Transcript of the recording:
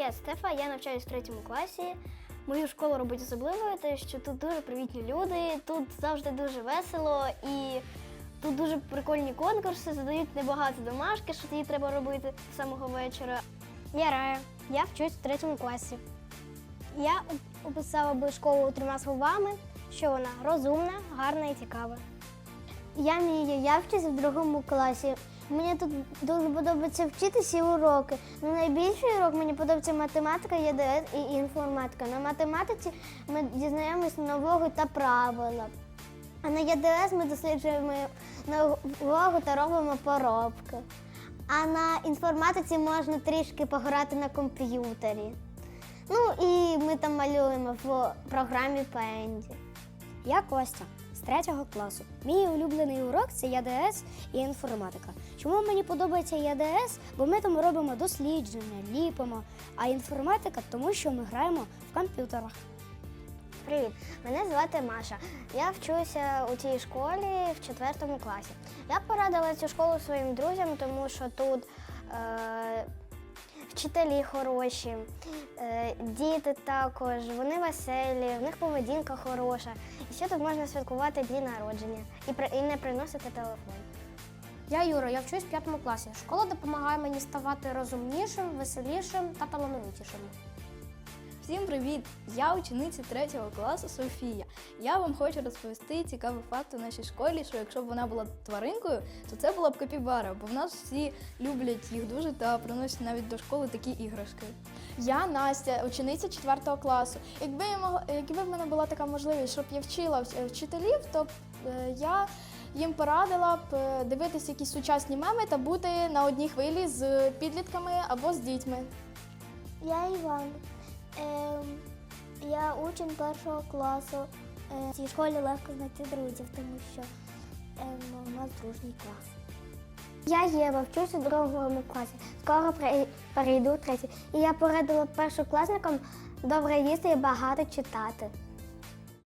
Я Стефа, я навчаюсь в третьому класі. Мою школу робить особливою, те, що тут дуже привітні люди, тут завжди дуже весело і тут дуже прикольні конкурси, задають небагато домашки, що її треба робити з самого вечора. Я Рая, я вчусь в третьому класі. Я описала би школу трьома словами, що вона розумна, гарна і цікава. Я Мія, я вчусь в другому класі. Мені тут дуже подобається вчитися і уроки. Ну, найбільший урок мені подобається математика, ЄДС і інформатика. На математиці ми дізнаємось нового та правила. А на ЄДС ми досліджуємо нового та робимо поробки. А на інформатиці можна трішки пограти на комп'ютері. Ну і ми там малюємо в програмі Пенді. Я Костя з третього класу. Мій улюблений урок це ЯДС і інформатика. Чому мені подобається ЯДС? Бо ми там робимо дослідження, ліпимо, а інформатика тому, що ми граємо в комп'ютерах. Привіт, мене звати Маша. Я вчуся у цій школі в четвертому класі. Я порадила цю школу своїм друзям, тому що тут е, вчителі хороші, е, діти також, вони веселі, в них поведінка хороша. І ще тут можна святкувати дні народження і, не приносити телефон. Я Юра, я вчусь в п'ятому класі. Школа допомагає мені ставати розумнішим, веселішим та талановитішим. Всім привіт! Я учениця 3 класу Софія. Я вам хочу розповісти цікавий факт у нашій школі, що якщо б вона була тваринкою, то це була б капібара, бо в нас всі люблять їх дуже та приносять навіть до школи такі іграшки. Я Настя, учениця 4 класу. Якби я могла, якби в мене була така можливість, щоб я вчила вчителів, то б, е, я їм порадила б е, дивитися якісь сучасні меми та бути на одній хвилі з підлітками або з дітьми. Я Іван. Ем, я учень першого класу. Е, в цій школі легко знайти друзів, тому що ем, у нас дружній клас. Я Єва, вчуся у другому класі. Скоро перейду в третій. І я порадила першокласникам добре їсти і багато читати.